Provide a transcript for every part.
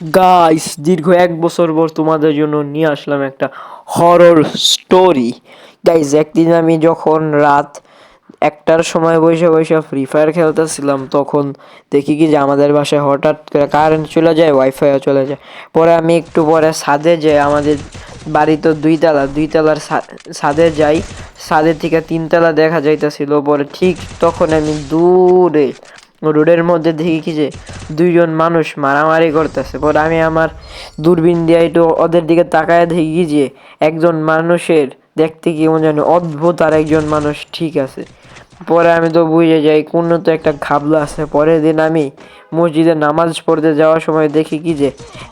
Guys দীর্ঘ এক বছর পর তোমাদের জন্য নিয়ে আসলাম একটা হরর স্টোরি গাইস একদিন আমি যখন রাত একটার সময় বসে বসে ফ্রি ফায়ার খেলতেছিলাম, তখন দেখি কি যে আমাদের বাসায় হঠাৎ করে কারেন্ট চলে যায় ওয়াইফাইও চলে যায়। পরে আমি একটু পরে ছাদে যাই আমাদের বাড়ি তো দুইতলা দুইতলার ছাদে যাই, ছাদের থেকে তিনতলা দেখা যাইতেছিল। পরে ঠিক তখন আমি দূরে রোডের মধ্যে দেখি কি যে দুইজন মানুষ মারামারি করতেছে। পরে আমি আমার দূরবীন দিয়ে একটু ওদের দিকে তাকায় দেখি যে একজন মানুষের দেখতে কেমন জানি অদ্ভুত আর একজন মানুষ ঠিক আছে। পরে আমি তো বুঝে যাই, কোনো তো একটা ঘাবলা আছে। পরের দিন আমি মসজিদে নামাজ পড়তে যাওয়ার সময় দেখি কি যে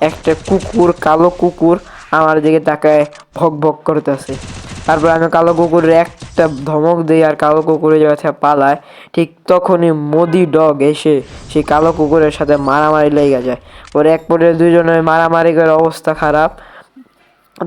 একটা কুকুর, কালো কুকুর আমার দিকে তাকায় ভক ভক করতেছে। তারপর আমি কালো কুকুরের একটা ধমক দিই আর কালো কুকুরের যাতে পালায়, ঠিক তখনই মোদি ডগ এসে সেই কালো কুকুরের সাথে মারামারি লেগে যায়। পরে এক পরে দুজনের মারামারি করে অবস্থা খারাপ।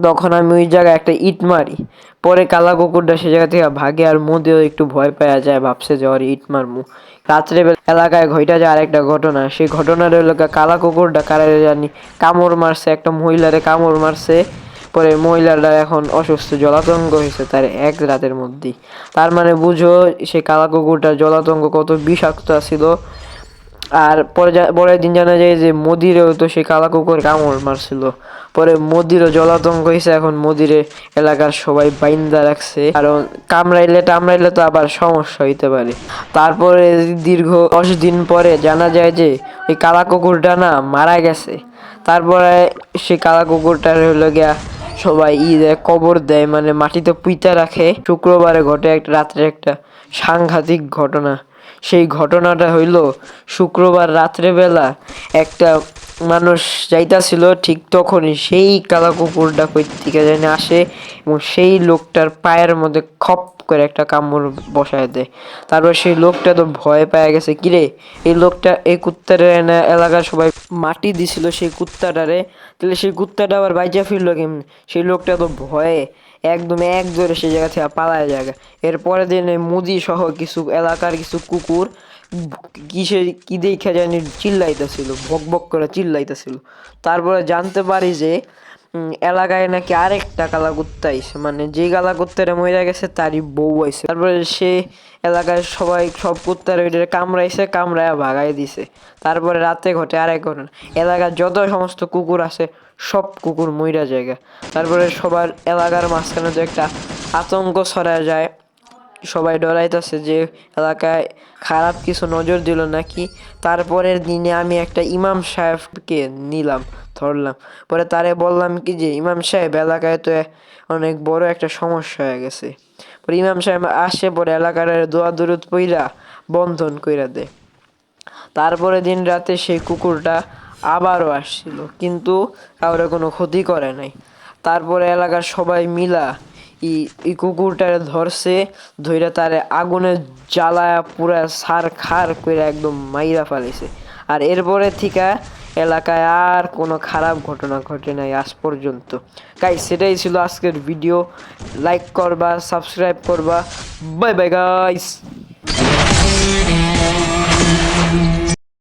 তখন আমি ওই জায়গায় একটা ইট মারি। পরে কালা কুকুরটা সে জায়গা থেকে ভাগে আর মোদিও একটু ভয় পাওয়া যায়, ভাবছে যে ওর ইট মারমু। রাত্রে এলাকায় ঘইটা যায় আরেকটা ঘটনা। সেই ঘটনার গিয়ে কালা কুকুরটা কারে জানি কামড় মারছে, একটা মহিলারে কামড় মারছে। পরে মহিলাটা এখন অসুস্থ, জলাতঙ্ক হয়েছে তার এক রাতের মধ্যেই। তার মানে বুঝো সেই কালা কুকুরটার জলাতঙ্ক কত বিষাক্ত ছিল আর পরে পরের দিন জানা যায় যে মোদিরেও তো সেই কালা কুকুর কামড় মারছিল। পরে মোদিরও জলাতঙ্ক হয়েছে, এখন মোদিরে এলাকার সবাই বাইন্দা রাখছে। কারণ কামড়াইলে টামড়াইলে তো আবার সমস্যা হইতে পারে। তারপরে দীর্ঘ দশ দিন পরে জানা যায় যে ওই কালা কুকুরটা না মারা গেছে। তারপরে সেই কালা কুকুরটার হলো গিয়া সবাই ঈদে কবর দেয় মানে মাটিতে পুঁতা রাখে। শুক্রবারে ঘটে একটা, রাত্রে একটা সাংঘাতিক ঘটনা। সেই ঘটনাটা হইল শুক্রবার রাত্রেবেলা একটা মানুষ যাইতাছিল ঠিক তখনই সেই কালা কুকুরটা কই থেকে জানি আসে এবং সেই লোকটার পায়ের মধ্যে খপ করে একটা কামড় বসায় দেয়। তারপর সেই লোকটা তো ভয় পেয়ে গেছে কিরে এই লোকটা এই কুত্তারে এলাকার সবাই মাটি দিছিল সেই কুত্তাটারে? তাহলে সেই কুত্তাটা আবার বাইজা ফিরলো কেমন? সেই লোকটা তো ভয়ে একদম এক ধরে সেই জায়গা থেকে পালায় জায়গা এরপরে দিন মুদি সহ কিছু এলাকার কিছু কুকুর কিসে কি দেখে জানি চিল্লাইতেছিল, বক বক করে চিল্লাইতেছিল। তারপরে জানতে পারি যে এলাকায় নাকি আরেকটা কালা কুত্তা আইছে। মানে যে কালা কুত্তাটা মরে গেছে, তারই বউ আইছে। তারপরে সে এলাকায় সবাই সব কুত্তার ওইটারে কামড়াইছে, কামড়ায় ভাগাই দিছে। তারপরে রাতে ঘটে আরেক ঘটনা। এলাকার যত সমস্ত কুকুর আছে, সব কুকুর মইরা জায়গা তারপরে সবার এলাকার মাঝখানে তো একটা আতঙ্ক ছড়া যায় সবাই ডরাইতেছে যে এলাকায় খারাপ কিছু নজর দিল নাকি। তারপরের দিনে আমি একটা ইমাম সাহেবকে নিলাম, ধরলাম। পরে তারে বললাম কি যে, ইমাম সাহেব, এলাকায় তো অনেক বড় একটা সমস্যা হয়ে গেছে। পরে ইমাম সাহেব আসে, পরে এলাকার দোয়া দরুদ পইরা বন্ধন কইরা দেয়। তারপরে দিন রাতে সেই কুকুরটা আবারও আসছিল, কিন্তু কাউরে কোনো ক্ষতি করে নাই। তারপরে এলাকার সবাই মিলা ই এই কুকুরটারে ধরছে, ধইরা তারে আগুনে জ্বালায়া পুরা সার খার করে একদম মাইরা ফেলেছে আর এরপরে থিকা এলাকায় আর কোনো খারাপ ঘটনা ঘটে নাই আজ পর্যন্ত। গাইস সেটাই ছিল আজকের ভিডিও লাইক করবা সাবস্ক্রাইব করবা। Bye bye guys